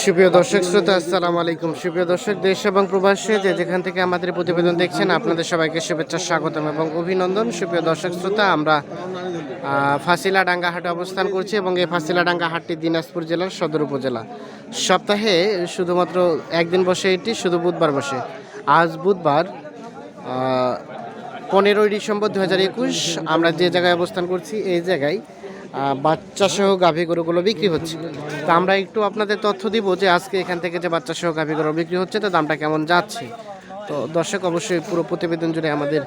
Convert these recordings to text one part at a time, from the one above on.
সুপ্রিয় দর্শক, শ্রোতা, আসসালামু আলাইকুম। সুপ্রিয় দর্শক, দেশ এবং প্রবাসে যে যেখান থেকে আমাদের প্রতিবেদন দেখছেন, আপনাদের সবাইকে শুভেচ্ছা, স্বাগতম এবং অভিনন্দন। সুপ্রিয় দর্শক, শ্রোতা, আমরা ফাঁসিলাডাঙ্গা হাটে অবস্থান করছি এবং এই ফাঁসিলাডাঙ্গা হাটটি দিনাজপুর জেলার সদর উপজেলা। সপ্তাহে শুধুমাত্র একদিন বসে এটি, শুধু বুধবার বসে। আজ বুধবার পনেরোই ডিসেম্বর দু হাজার একুশ আমরা যে জায়গায় অবস্থান করছি, এই জায়গায় বাচ্চা সহ গাভী গরুগুলো বিক্রি হচ্ছে। তো আমরা একটু আপনাদের তথ্য দিব যে আজকে এখান থেকে যে বাচ্চা সহ গাভী গরু বিক্রি হচ্ছে, তো দামটা কেমন যাচ্ছে? তো দর্শক অবশ্যই পুরো প্রতিবেদন জুড়ে আমাদের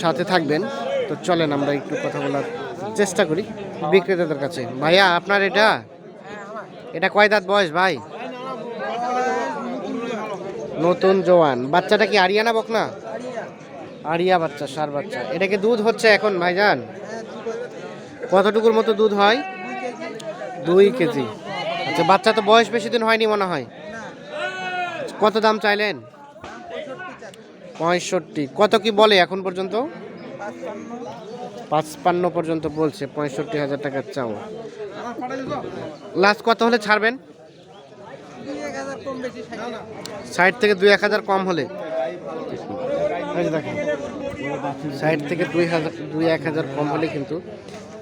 সাথে থাকবেন। তো চলেন আমরা একটু কথা বলার চেষ্টা করি বিক্রেতাদের কাছে। ভাইয়া, আপনার এটা? এটা কয় দাঁত বয়স ভাই? নতুন জোয়ান। বাচ্চাটা কি আরিয়ানা বকনা? আরিয়া বাচ্চা, সার বাচ্চা। এটা কি দুধ হচ্ছে এখন, ভাইজান? কতটুকুর মতো দুধ হয়? দুই কেজি। আচ্ছা বাচ্চা তো বয়স বেশি দিন হয়নি মনে হয়। কত দাম চাইলেন? পঁয়ষট্টি। কত কি বলে এখন পর্যন্ত? পাঁচপান্ন পর্যন্ত বলছে, পঁয়ষট্টি হাজার টাকার চাও। লাস্ট কত হলে ছাড়বেন? ষাট থেকে দুই এক হাজার কম হলে। দেখেন, ষাট থেকে দুই হাজার, দুই এক হাজার কম হলে কিন্তু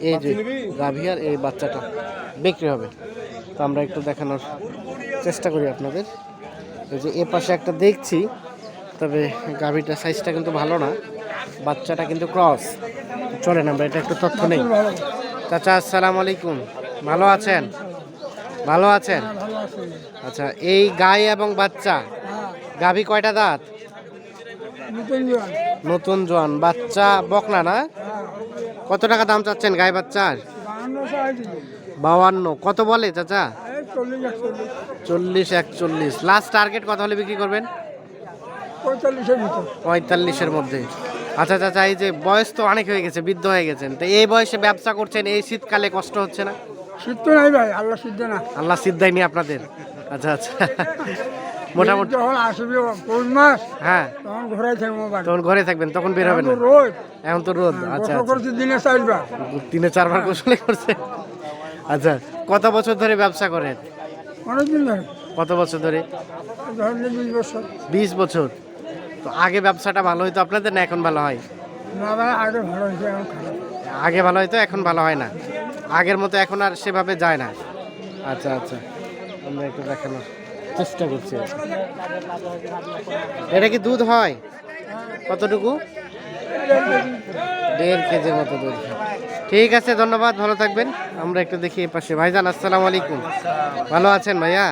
এই যে গাভিয়ার এই বাচ্চাটা বিক্রি হবে। তো আমরা একটু দেখানোর চেষ্টা করি আপনাদের। এই যে এ পাশে একটা দেখছি, তবে গাভিটার সাইজটা কিন্তু ভালো না, বাচ্চাটা কিন্তু ক্রস। চলেন আমরা, এটা একটু তথ্য নেই। চাচা, আসসালামু আলাইকুম। ভালো আছেন? ভালো আছেন? আচ্ছা এই গাই এবং বাচ্চা, গাভী কয়টা দাঁত? নতুন জোয়ান বাচ্চা বকনা না? কত টাকা দাম চাচ্ছেন গাই বাচ্চার? বাউান্ন কত বলে চাচা? চল্লিশ একচল্লিশ। লাস্ট টার্গেট কত হলে বিক্রি করবেন? পঁয়তাল্লিশের মধ্যে। আচ্ছা চাচা এই যে বয়স তো অনেক হয়ে গেছে বৃদ্ধ হয়ে গেছেন। তো এই বয়সে ব্যবসা করছেন এই শীতকালে কষ্ট হচ্ছে না? সিদ্ধ নাই ভাই আল্লাহ সিদ্ধ না। আল্লাহ সিদ্ধাইনি আপনাদের। আচ্ছা আচ্ছা। মোটামুটি যখন আসবে পৌষ মাস হ্যাঁ। তখন ঘোরাই থাকব তখন ঘরে থাকবেন তখন বের হবেন রোজ এখন তো রোদ আচ্ছা গোসল আচ্ছা। করছি দিনে চাইবা তিনে চারবার গোসলে করছে। আচ্ছা কত বছর ধরে ব্যবসা করেন? অনেকদিন ধরে। কত বছর ধরে? বিশ বছর। বিশ বছর। তো আগে ব্যবসাটা ভালো হইতো আপনাদের না এখন ভালো হয়? আগে ভালো হয়েছে এখন আগে ভালো হয়তো এখন ভালো হয় না? আগের মতো এখন আর সেভাবে যায় না? আচ্ছা আচ্ছা। আমরা একটু দেখানোর চেষ্টা করছি এটা কি দুধ হয়? কতটুকু? দেড় কেজির মতো দুধ ঠিক আছে, ধন্যবাদ, ভালো থাকবেন। আমরা একটু দেখি এই পাশে। ভাইজান, আসসালামু আলাইকুম। ভালো আছেন ভাইয়া?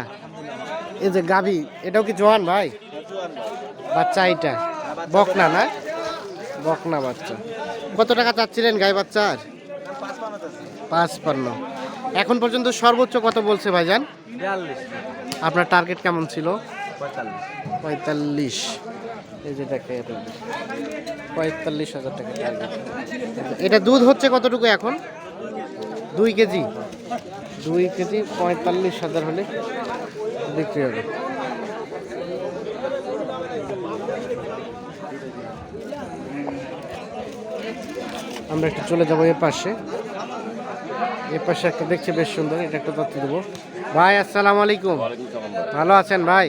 এই যে গাভি, এটাও কি জোয়ান ভাই? বাচ্চা এইটা। বকনা না? বকনা বাচ্চা। কত টাকা চাচ্ছিলেন গাই বাচ্চার? পাঁচপান্ন। এখন পর্যন্ত সর্বোচ্চ কত বলছে ভাইজান? আপনার টার্গেট কেমন ছিল? পঁয়তাল্লিশ। এই যে দেখে পঁয়তাল্লিশ হাজার টাকা টার্গেট এটা দুধ হচ্ছে কতটুকু এখন? দুই কেজি। দুই কেজি পঁয়তাল্লিশ হাজার হলে বিক্রি হবে। আমরা একটু চলে যাব এ পাশে। এ পাশে একটা দেখছি বেশ সুন্দর, এটা একটা তথ্য দেবো। ভাই, আসসালামু আলাইকুম। ভালো আছেন ভাই?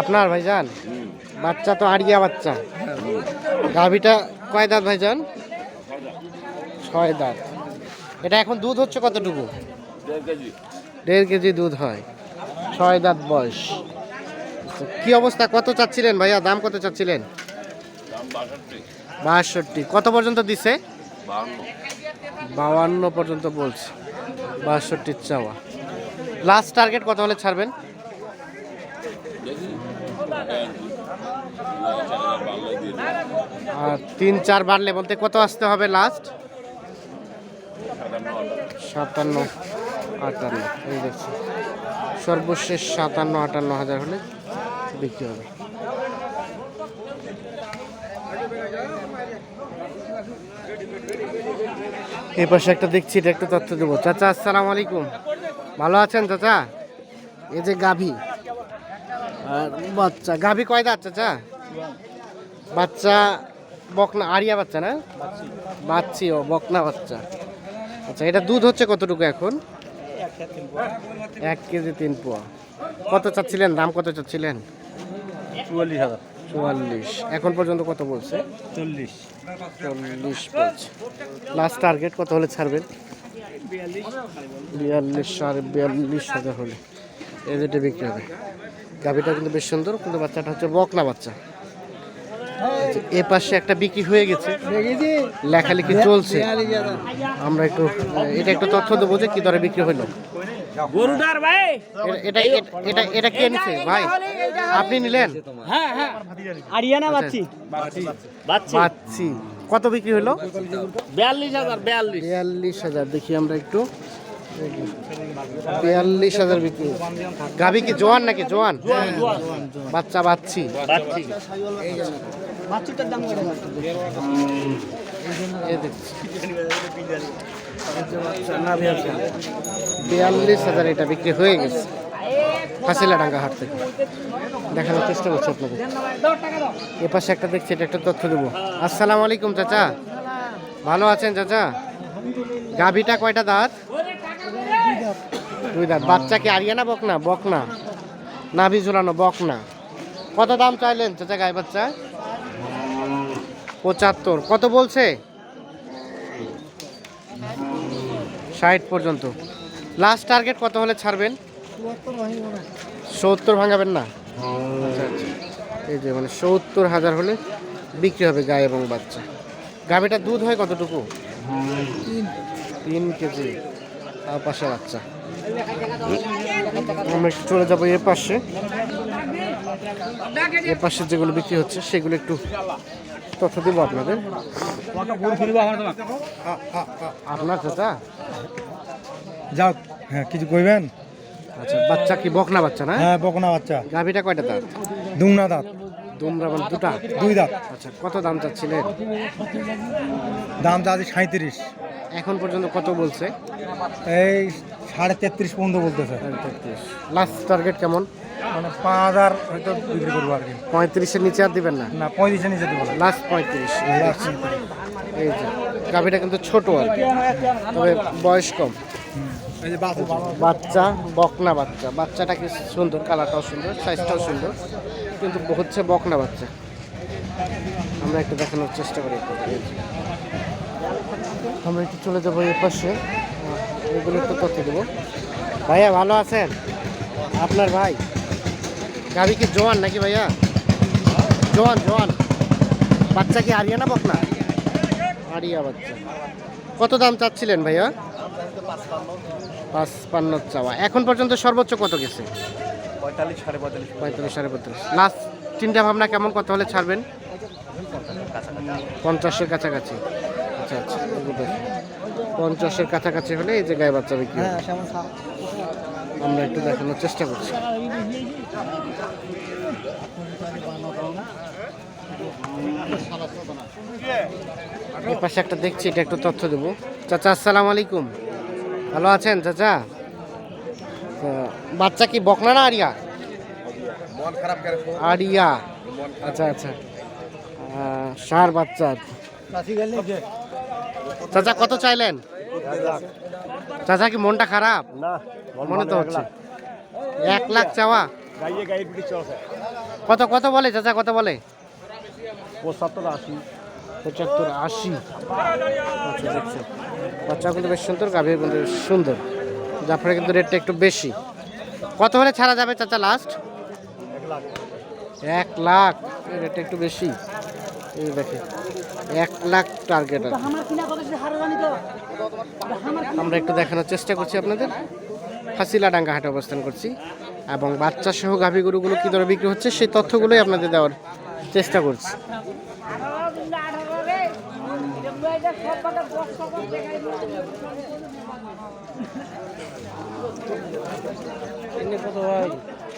আপনার ভাইজান? বাচ্চা তো আড়িয়া বাচ্চা। গাভিটা কয় দাঁত ভাইজান? ছয় দাঁত। এটা এখন দুধ হচ্ছে কতটুকু? দেড় কেজি দুধ হয়। ছয় দাঁত বয়স। কি অবস্থা? কত চাচ্ছিলেন ভাইয়া? দাম কত চাচ্ছিলেন? বাষট্টি। কত পর্যন্ত দিছে? বাউান্ন পর্যন্ত বলছে। বাষট্টির চাওয়া। লাস্ট টার্গেট কত হলে ছাড়বেন? আর তিন চার বাড়লে বলতে কত আসতে হবে লাস্ট সাতান্ন, আটান্ন, এই দেখছি। সর্বশেষ সাতান্ন, আটান্ন হাজার হলে বিক্রি হবে। এই পাশে একটা দেখছি, এটা একটু তথ্য দেবো। চাচা, আসসালামু আলাইকুম। ভালো আছেন, চাচা? এই যে গাভী। আর বাচ্চা। গাভী কয় দাঁত, চাচা? বাচ্চা, বকনা আরিয়া বাচ্চা না? বাচ্চি, ও, বকনা বাচ্চা। আচ্ছা এটা দুধ হচ্ছে কতটুকু এখন? এক কেজি তিন পোয়া। কত চাচ্ছিলেন? দাম কত চাচ্ছিলেন? চুয়াল্লিশ হাজার। চুয়াল্লিশ। এখন পর্যন্ত কত বলছে? চল্লিশ। চল্লিশ বলছে। লাস্ট টার্গেট কত হলে ছাড়বেন? বিয়াল্লিশ সাড়ে বিয়াল্লিশ হাজার হলে। এই দুটো বিক্রি হবে। গাভিটা কিন্তু বেশ সুন্দর কিন্তু বাচ্চাটা হচ্ছে বকনা বাচ্চা। আচ্ছা, এ পাশে একটা বিক্রি হয়ে গেছে। লেখালেখি চলছে। আমরা একটু এটা একটু তথ্য দেবো যে কি দরে বিক্রি হলো। গরুটার ভাই। এটা এটা এটা কে নিছে? ভাই আপনি নিলেন? হ্যাঁ হ্যাঁ। আরিয়ানা বাচ্চি। বাচ্চি। পাচ্ছি কত বিক্রি হলো? বিয়াল্লিশ হাজার বিয়াল্লিশ। বিয়াল্লিশ হাজার দেখি আমরা একটু। বিয়াল্লিশ হাজার বিক্রি। গাভি কি জোয়ান নাকি? জোয়ান? বাচ্চা বাচ্চি। বাচ্চি। এই দেখছি। বিয়াল্লিশ হাজার এটা বিক্রি হয়ে গেছে। ফাঁসিলা ডাঙ্গা হাট থেকে। দেখানোর চেষ্টা করছি আপনাদের। এ পাশে একটা দেখছি, এটা একটা তথ্য দেবো। আসসালামু আলাইকুম, চাচা। ভালো আছেন, চাচা? গাভিটা কয়টা দাঁত? দুই দাঁত। বাচ্চা কি আরিয়ানা, বকনা? বকনা। নাভি ঝুলানো, বকনা। কত দাম চাইলেন, চাচা গায়ে বাচ্চা? পঁচাত্তর। কত বলছে? ষাট পর্যন্ত। লাস্ট টার্গেট কত হলে ছাড়বেন? সত্তর ভাঙাবেন না? আচ্ছা আচ্ছা। এই যে মানে সত্তর হাজার হলে বিক্রি হবে গায়ে এবং বাচ্চা। গাভিটার দুধ হয় কতটুকু? তিন কেজি। তার পাশে বাচ্চা। আমরা একটু চলে যাব এ পাশে। এ পাশে যেগুলো বিক্রি হচ্ছে, সেগুলো একটু তথ্য দিব আপনাদের। আপনার চাচা? যাও হ্যাঁ কিছু কইবেন? আচ্ছা বাচ্চা কি বকনা বাচ্চা না? হ্যাঁ বকনা বাচ্চা। গাভিটা কয়টা দাঁত? দুমনা দাঁত। দুমরা মানে দুটা? দুই দাঁত। আচ্ছা কত দাম চাচ্ছিলেন? দাম চাচ্ছি সাঁত্রিশ এখন পর্যন্ত কত বলছে? এই সাড়ে তেত্রিশ পর্যন্ত বলতেছে। লাস্ট টার্গেট কেমন? মানে পাঁচ হাজার হয়তো বিক্রি করব আর কি। পঁয়ত্রিশের নিচে আর দিবেন না? না পঁয়ত্রিশে নিচে দেবো লাস্ট পঁয়ত্রিশ। এই যে গাভিটা কিন্তু ছোট আর কি। তবে বয়স কম। বাচ্চা। বকনা বাচ্চা। বাচ্চাটা কি সুন্দর কালারটাও সুন্দর সাইজটাও সুন্দর কিন্তু হচ্ছে বকনা বাচ্চা। আমরা একটু দেখানোর চেষ্টা করি একটু। আমরা একটু চলে যাব এর পাশে। এগুলো একটু তথ্য দেবো। ভাইয়া ভালো আছেন? আপনার ভাই? গাড়ি কি জোয়ান নাকি ভাইয়া? জোয়ান জোয়ান। বাচ্চা কি আরিয়ানা বকনা? আরিয়া বাচ্চা। কত দাম চাচ্ছিলেন ভাইয়া? পাঁচ পান্ন চাওয়া। এখন পর্যন্ত সর্বোচ্চ কত গেছে? পঁয়তাল্লিশ সাড়ে পঁয়তাল্লিশ। পঁয়তাল্লিশ সাড়ে পঁয়তাল্লিশ। লাস্ট চিন্তা ভাবনা কেমন? কত হলে ছাড়বেন। পঞ্চাশের কাছাকাছি। আচ্ছা আচ্ছা পঞ্চাশের কাছাকাছি হলে এই যে গায়ে বাচ্চা বিক্রি আমরা একটু দেখানোর চেষ্টা করছি। এর পাশে একটা দেখছি এটা একটু তথ্য দেবো। চাচা আসসালামু আলাইকুম। ভালো আছেন চাচা? বাচ্চা কি বকনা না আরিয়া আরিয়া আচ্ছা আচ্ছা। সার বাচ্চা। আর কি। চাচা কত চাইলেন? চাচা কি মনটা খারাপ? মনে তো হচ্ছে। এক লাখ চাওয়া? কত কত বলে চাচা কত বলে? পঁচাত্তর আশি। পঁচাত্তর আশি। আচ্ছা দেখছি। বাচ্চা কিন্তু বেশ সুন্দর গাভীর কিন্তু সুন্দর। জাফরে কিন্তু রেটটা একটু বেশি। কত হলে ছাড়া যাবে চাচা লাস্ট এক লাখ। রেটটা একটু বেশি। এই দেখে এক লাখ টার্গেট আমরা একটু দেখানোর চেষ্টা করছি আপনাদের। ফাসিলা ডাঙ্গা হাটে অবস্থান করছি এবং বাচ্চা সহ গাভী গরুগুলো কী দরে বিক্রি হচ্ছে সেই তথ্যগুলোই আপনাদের দেওয়ার চেষ্টা করছি।